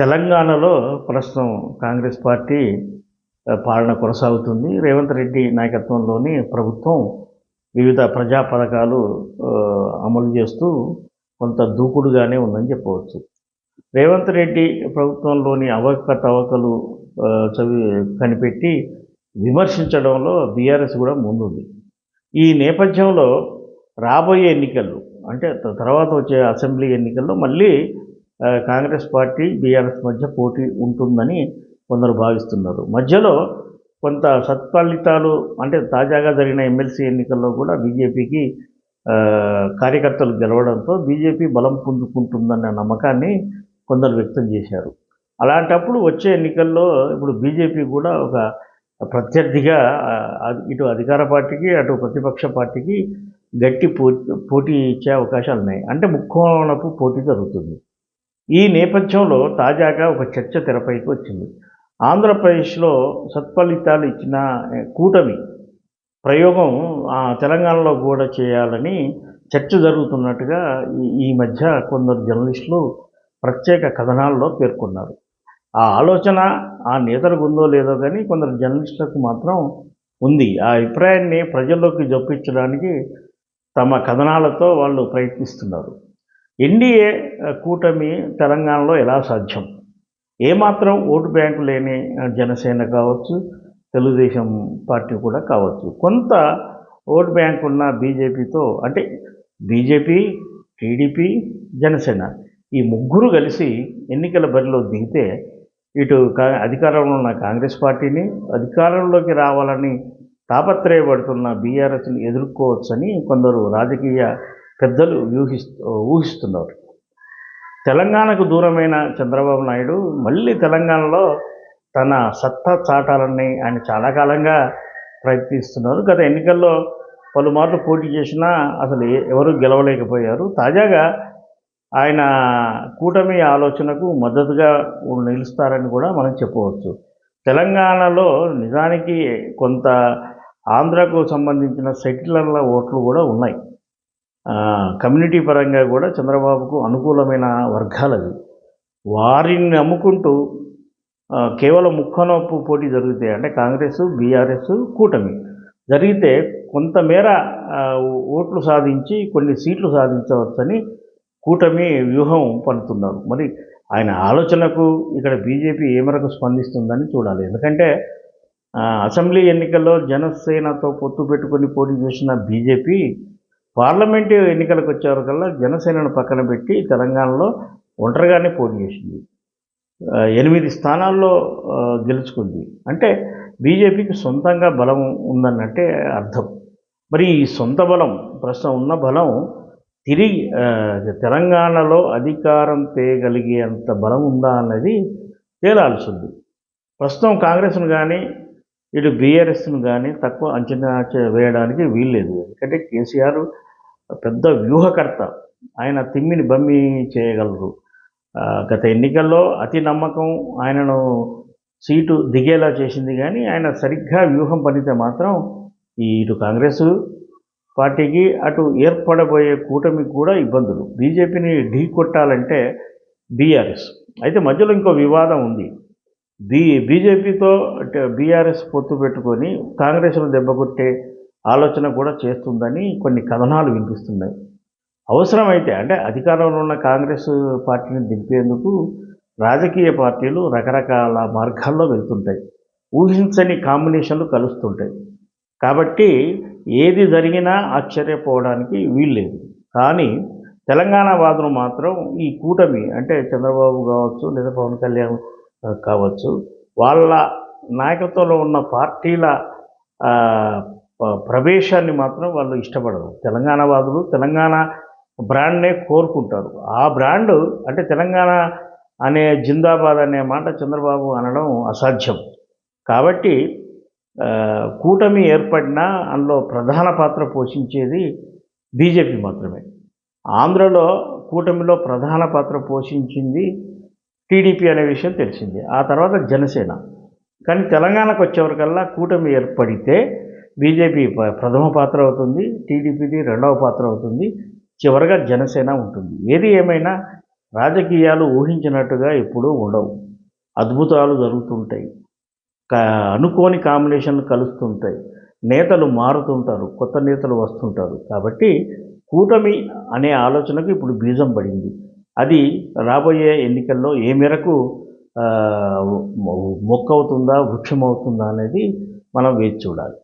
తెలంగాణలో ప్రస్తుతం కాంగ్రెస్ పార్టీ పాలన కొనసాగుతుంది. రేవంత్ రెడ్డి నాయకత్వంలోని ప్రభుత్వం వివిధ ప్రజా పథకాలు అమలు చేస్తూ కొంత దూకుడుగానే ఉందని చెప్పవచ్చు. రేవంత్ రెడ్డి ప్రభుత్వంలోని అవకతవకలు తవకలు చవి కనిపెట్టి విమర్శించడంలో బీఆర్ఎస్ కూడా ముందుంది. ఈ నేపథ్యంలో రాబోయే ఎన్నికలు అంటే తర్వాత వచ్చే అసెంబ్లీ ఎన్నికల్లో మళ్ళీ కాంగ్రెస్ పార్టీ బీఆర్ఎస్ మధ్య పోటీ ఉంటుందని కొందరు భావిస్తున్నారు. మధ్యలో కొంత సత్ఫలితాలు అంటే తాజాగా జరిగిన ఎమ్మెల్సీ ఎన్నికల్లో కూడా బీజేపీకి కార్యకర్తలు గెలవడంతో బీజేపీ బలం పుంజుకుంటుందన్న నమ్మకాన్ని కొందరు వ్యక్తం చేశారు. అలాంటప్పుడు వచ్చే ఎన్నికల్లో ఇప్పుడు బీజేపీ కూడా ఒక ప్రత్యర్థిగా ఇటు అధికార పార్టీకి అటు ప్రతిపక్ష పార్టీకి గట్టి పో పోటీ ఇచ్చే అవకాశాలు ఉన్నాయి అంటే ముక్కోణపు పోటీ జరుగుతుంది. ఈ నేపథ్యంలో తాజాగా ఒక చర్చ తెరపైకి వచ్చింది. ఆంధ్రప్రదేశ్లో సత్ఫలితాలు ఇచ్చిన కూటమి ప్రయోగం ఆ, తెలంగాణలో కూడా చేయాలని చర్చ జరుగుతున్నట్టుగా ఈ ఈ మధ్య కొందరు జర్నలిస్టులు ప్రత్యేక కథనాల్లో పేర్కొన్నారు. ఆ ఆలోచన ఆ నేతలకు ఉందో లేదో కానీ కొందరు జర్నలిస్టులకు మాత్రం ఉంది. ఆ అభిప్రాయాన్ని ప్రజల్లోకి జొప్పించడానికి తమ కథనాలతో వాళ్ళు ప్రయత్నిస్తున్నారు. ఎన్డీఏ కూటమి తెలంగాణలో ఎలా సాధ్యం? ఏమాత్రం ఓటు బ్యాంకు లేని జనసేన కావచ్చు తెలుగుదేశం పార్టీ కూడా కావచ్చు. కొంత ఓటు బ్యాంక్ ఉన్న బీజేపీతో అంటే బీజేపీ టీడీపీ జనసేన ఈ ముగ్గురు కలిసి ఎన్నికల బరిలో దిగితే ఇటు కా అధికారంలో ఉన్న కాంగ్రెస్ పార్టీని అధికారంలోకి రావాలని తాపత్రయపడుతున్న బీఆర్ఎస్ని ఎదుర్కోవచ్చని కొందరు రాజకీయ పెద్దలు ఊహిస్తూ ఊహిస్తున్నారు. తెలంగాణకు దూరమైన చంద్రబాబు నాయుడు మళ్ళీ తెలంగాణలో తన సత్తా చాటాలని ఆయన చాలా కాలంగా ప్రయత్నిస్తున్నారు. గత ఎన్నికల్లో పలుమార్లు పోటీ చేసినా అసలు ఎవరు గెలవలేకపోయారు. తాజాగా ఆయన కూటమి ఆలోచనకు మద్దతుగా నిలుస్తారని కూడా మనం చెప్పవచ్చు. తెలంగాణలో నిజానికి కొంత ఆంధ్రకు సంబంధించిన సెటిలర్ల ఓట్లు కూడా ఉన్నాయి. కమ్యూనిటీ పరంగా కూడా చంద్రబాబుకు అనుకూలమైన వర్గాలవి. వారిని నమ్ముకుంటూ కేవలం ముక్కనొప్పు పోటీ జరిగితే అంటే కాంగ్రెస్ బీఆర్ఎస్ కూటమి. జరిగితే కొంతమేర ఓట్లు సాధించి కొన్ని సీట్లు సాధించవచ్చని కూటమి వ్యూహం పడుతున్నారు మరి ఆయన ఆలోచనకు ఇక్కడ బీజేపీ ఏ మేరకు స్పందిస్తుందని చూడాలి. ఎందుకంటే అసెంబ్లీ ఎన్నికల్లో జనసేనతో పొత్తు పెట్టుకొని పోటీ చేసిన బీజేపీ పార్లమెంటు ఎన్నికలకు వచ్చేవరకల్లా జనసేనను పక్కన పెట్టి తెలంగాణలో ఒంటరిగానే పోటీ చేసింది. ఎనిమిది స్థానాల్లో గెలుచుకుంది. అంటే బీజేపీకి సొంతంగా బలం ఉందన్నట్టే అర్థం. మరి ఈ సొంత బలం ప్రస్తుతం ఉన్న బలం తిరిగి తెలంగాణలో అధికారం తేయగలిగేంత బలం ఉందా అన్నది తేలాల్సి ఉంది ప్రస్తుతం కాంగ్రెస్ను కానీ ఇటు బీఆర్ఎస్ను కానీ తక్కువ అంచనా వేయడానికి వీల్లేదు. ఎందుకంటే కేసీఆర్ పెద్ద వ్యూహకర్త. ఆయన తిమ్మిని బమ్మి చేయగలరు. గత ఎన్నికల్లో అతి నమ్మకం ఆయనను సీటు దిగేలా చేసింది కానీ ఆయన సరిగ్గా వ్యూహం పనితే మాత్రం ఈ ఇటు కాంగ్రెస్ పార్టీకి అటు ఏర్పడబోయే కూటమికి కూడా ఇబ్బందులు. బీజేపీని ఢీ కొట్టాలంటే బీఆర్ఎస్. అయితే మధ్యలో ఇంకో వివాదం ఉంది. బీ బీజేపీతో బీఆర్ఎస్ పొత్తు పెట్టుకొని కాంగ్రెస్ను దెబ్బకొట్టే ఆలోచన కూడా చేస్తుందని కొన్ని కథనాలు వినిపిస్తున్నాయి. అవసరమైతే అంటే అధికారంలో ఉన్న కాంగ్రెస్ పార్టీని దింపేందుకు రాజకీయ పార్టీలు రకరకాల మార్గాల్లో వెళ్తుంటాయి. ఊహించని కాంబినేషన్లు కలుస్తుంటాయి. కాబట్టి ఏది జరిగినా ఆశ్చర్యపోవడానికి వీల్లేదు. కానీ తెలంగాణ వాదులు మాత్రం ఈ కూటమి అంటే చంద్రబాబు కావచ్చు లేదా పవన్ కళ్యాణ్ కావచ్చు వాళ్ళ నాయకత్వంలో ఉన్న పార్టీల ప్రవేశాన్ని మాత్రం వాళ్ళు ఇష్టపడరు. తెలంగాణ వాదులు తెలంగాణ బ్రాండ్నే కోరుకుంటారు. ఆ బ్రాండ్ అంటే తెలంగాణ అనే జిందాబాద్ అనే మాట చంద్రబాబు అనడం అసాధ్యం. కాబట్టి కూటమి ఏర్పడినా అందులో ప్రధాన పాత్ర పోషించేది బీజేపీ మాత్రమే. ఆంధ్రలో కూటమిలో ప్రధాన పాత్ర పోషించింది టీడీపీ అనే విషయం తెలిసింది. ఆ తర్వాత జనసేన. కానీ తెలంగాణకు వచ్చేవరకల్లా కూటమి ఏర్పడితే బీజేపీ ప్రథమ పాత్ర అవుతుంది టీడీపీది రెండవ పాత్ర అవుతుంది చివరగా జనసేన ఉంటుంది. ఏది ఏమైనా రాజకీయాలు ఊహించినట్టుగా ఎప్పుడూ ఉండవు. అద్భుతాలు జరుగుతుంటాయి. కా అనుకోని కాంబినేషన్లు కలుస్తుంటాయి. నేతలు మారుతుంటారు కొత్త నేతలు వస్తుంటారు. కాబట్టి కూటమి అనే ఆలోచనకు ఇప్పుడు బీజం పడింది. అది రాబోయే ఎన్నికల్లో ఏ మేరకు మొక్కవుతుందా వృక్షం అవుతుందా అనేది మనం వేచి చూడాలి.